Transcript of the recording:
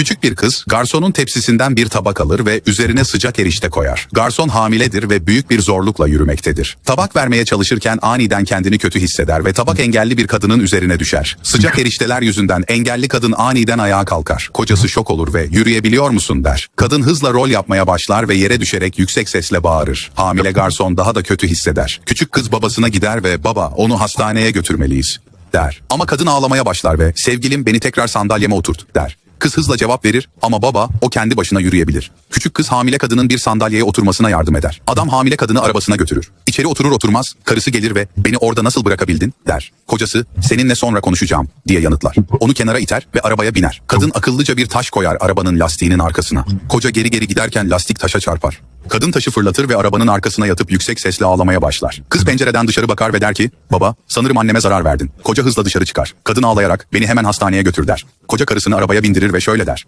Küçük bir kız garsonun tepsisinden bir tabak alır ve üzerine sıcak erişte koyar. Garson hamiledir ve büyük bir zorlukla yürümektedir. Tabak vermeye çalışırken aniden kendini kötü hisseder ve tabak engelli bir kadının üzerine düşer. Sıcak erişteler yüzünden engelli kadın aniden ayağa kalkar. Kocası şok olur ve yürüyebiliyor musun der. Kadın hızla rol yapmaya başlar ve yere düşerek yüksek sesle bağırır. Hamile garson daha da kötü hisseder. Küçük kız babasına gider ve baba onu hastaneye götürmeliyiz der. Ama kadın ağlamaya başlar ve sevgilim beni tekrar sandalyeme oturt der. Kız hızla cevap verir ama baba o kendi başına yürüyebilir. Küçük kız hamile kadının bir sandalyeye oturmasına yardım eder. Adam hamile kadını arabasına götürür. İçeri oturur oturmaz karısı gelir ve beni orada nasıl bırakabildin der. Kocası seninle sonra konuşacağım diye yanıtlar. Onu kenara iter ve arabaya biner. Kadın akıllıca bir taş koyar arabanın lastiğinin arkasına. Koca geri geri giderken lastik taşa çarpar. Kadın taşı fırlatır ve arabanın arkasına yatıp yüksek sesle ağlamaya başlar. Kız pencereden dışarı bakar ve der ki, baba sanırım anneme zarar verdin. Koca hızla dışarı çıkar. Kadın ağlayarak beni hemen hastaneye götür der. Koca karısını arabaya bindirir ve şöyle der.